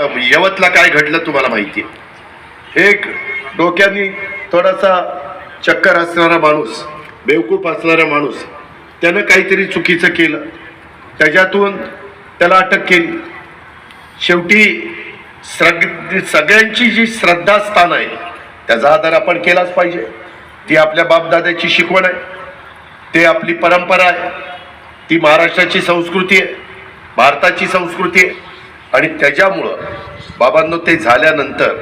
यवतला काय घडलं तुम्हाला माहिती आहे? एक डोक्यानी थोडासा चक्कर असणारा माणूस बेवकूफ असणारा माणूस त्यानं काहीतरी चुकीचं केलं. त्याच्यातून त्याला अटक केली. शेवटी सग सगळ्यांची जी श्रद्धास्थान आहे त्याचा आदर आपण केलाच पाहिजे. ती आपल्या बापदाद्याची शिकवण आहे. ते आपली परंपरा आहे. ती महाराष्ट्राची संस्कृती आहे. भारताची संस्कृती आहे. आणि त्याच्यामुळं बाबांनो ते झाल्यानंतर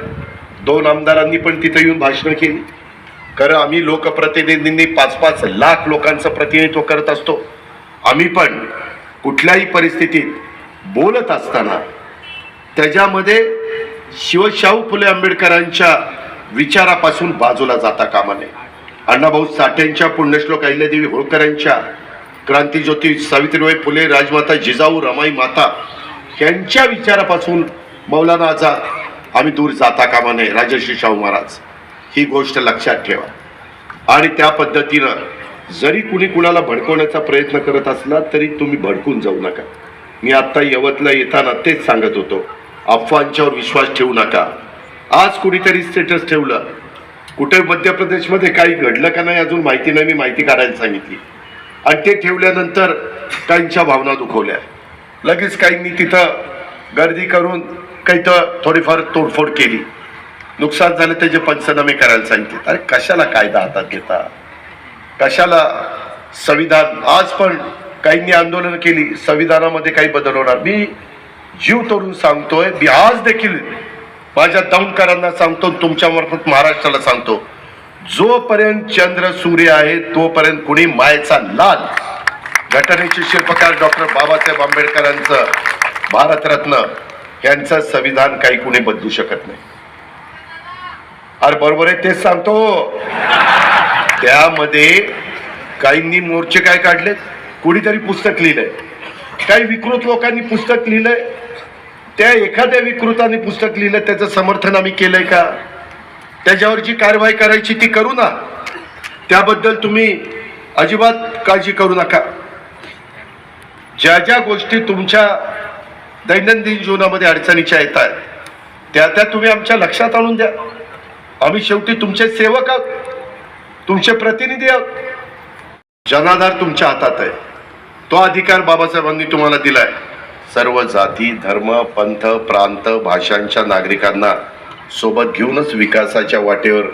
दोन आमदारांनी पण तिथं येऊन भाषणं केली. खरं आम्ही लोकप्रतिनिधींनी पाच पाच लाख लोकांचं प्रतिनिधित्व करत असतो. आम्ही पण कुठल्याही परिस्थितीत बोलत असताना त्याच्यामध्ये शिवशाहू फुले आंबेडकरांच्या विचारापासून बाजूला जाता कामा नये. अण्णाभाऊ साठेंच्या पुण्यश्लोक अहिल्यादेवी होळकरांच्या क्रांतीज्योती सावित्रीबाई फुले राजमाता जिजाऊ रमाई माता यांच्या विचारापासून मौलाना आम्ही दूर जाता कामा नये राजर्षी शाहू महाराज. ही गोष्ट लक्षात ठेवा. आणि त्या पद्धतीनं जरी कुणी कुणाला भडकवण्याचा प्रयत्न करत असला तरी तुम्ही भडकून जाऊ नका. मी आत्ता यवतला येताना तेच सांगत होतो. अफवांच्यावर विश्वास ठेवू नका. आज कुणीतरी स्टेटस ठेवलं. कुठे मध्य प्रदेशमध्ये काही घडलं का नाही अजून माहिती नाही मी माहिती काढायला सांगितली. आणि ते ठेवल्यानंतर काहींच्या भावना दुखवल्या. लगेच काहींनी तिथं गर्दी करून काही तर थोडीफार तोडफोड केली. नुकसान झालं त्याचे पंचनामे करायला सांगितले. अरे कशाला कायदा हातात घेता? कशाला संविधान? आज पण काहींनी आंदोलन केली संविधानामध्ये काही बदल होणार. मी जीव तोडून सांगतोय मी आज देखील माझ्या दौंडकरांना सांगतो तुमच्या मार्फत महाराष्ट्राला सांगतो जोपर्यंत चंद्र सूर्य आहे तोपर्यंत कुणी मायचा लाल घटनेचे शिल्पकार डॉक्टर बाबासाहेब आंबेडकरांचं भारतरत्न यांचं संविधान काही कुणी बदलू शकत नाही. अरे बरोबर आहे तेच सांगतो. त्यामध्ये काहींनी मोर्चे काय काढलेत? कुणीतरी पुस्तक लिहिलंय. काही विकृत लोकांनी पुस्तक लिहिलंय. त्या एखाद्या विकृताने पुस्तक लिहिलं त्याचं समर्थन आम्ही केलंय का? त्याच्यावर जी कारवाई करायची ती करू ना. त्याबद्दल तुम्ही अजिबात काळजी करू नका. ज्या ज्या गोष्टी तुमच्या दैनंदिन जीवनामध्ये अडचणीच्या येत आहेत त्या त्या तुम्ही आमच्या लक्षात आणून द्या. आम्ही शेवटी तुमचे सेवक आहोत. तुमचे प्रतिनिधी आहोत. जनाधार तुमच्या हातात आहे. तो अधिकार बाबासाहेबांनी तुम्हाला दिलाय. सर्व जाती धर्म पंथ प्रांत भाषांच्या नागरिकांना सोबत घेऊनच विकासाच्या वाटेवर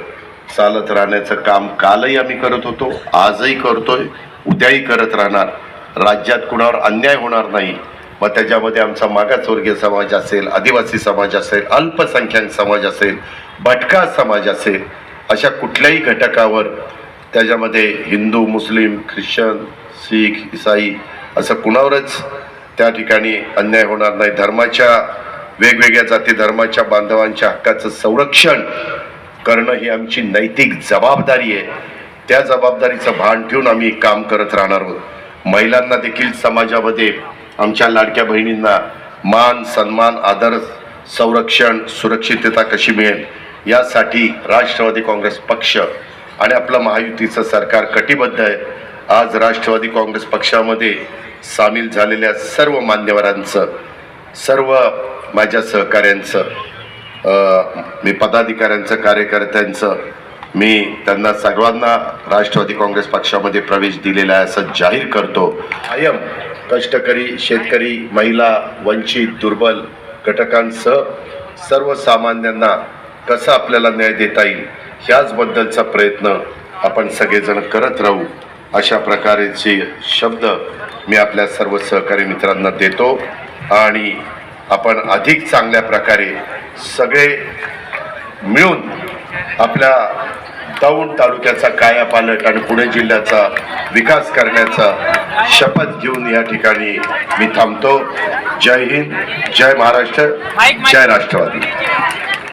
चालत राहण्याचं काम कालही आम्ही करत होतो आजही करतोय उद्याही करत राहणार. राज्यात कुणावर अन्याय होणार नाही मग त्याच्यामध्ये आमचा मागासवर्गीय समाज असेल आदिवासी समाज असेल अल्पसंख्याक समाज असेल भटका समाज असेल अशा कुठल्याही घटकावर त्याच्यामध्ये हिंदू मुस्लिम ख्रिश्चन शीख इसाई असं कुणावरच त्या ठिकाणी अन्याय होणार नाही. धर्माच्या वेगवेगळ्या जाती धर्माच्या बांधवांच्या हक्काचं संरक्षण करणं ही आमची नैतिक जबाबदारी आहे. त्या जबाबदारीचं भान ठेवून आम्ही काम करत राहणार आहोत. महिलांना देखील समाजामध्ये आमच्या लाडक्या बहिणींना मान सन्मान आदर संरक्षण सुरक्षितता कशी मिळेल यासाठी राष्ट्रवादी काँग्रेस पक्ष आणि आपलं महायुतीचं सरकार कटिबद्ध आहे. आज राष्ट्रवादी काँग्रेस पक्षामध्ये सामील झालेल्या सर्व मान्यवरांचं सर्व माझ्या सहकाऱ्यांचं मी पदाधिकाऱ्यांचं कार्यकर्त्यांचं मी त्यांना सर्वांना राष्ट्रवादी काँग्रेस पक्षामध्ये प्रवेश दिलेला आहे असं जाहीर करतो. कायम कष्टकरी शेतकरी महिला वंचित दुर्बल घटकांसह सर्वसामान्यांना कसा आपल्याला न्याय देता येईल ह्याचबद्दलचा प्रयत्न आपण सगळेजण करत राहू अशा प्रकारचे शब्द मी आपल्या सर्व सहकारी मित्रांना देतो आणि आपण अधिक चांगल्या प्रकारे सगळे मिळून आपल्या दौंड तालुक्याचा कायापालट आणि पुणे जिल्ह्याचा विकास करण्याचा शपथ घेऊन या ठिकाणी मी थांबतो. जय हिंद जय महाराष्ट्र जय राष्ट्रवादी.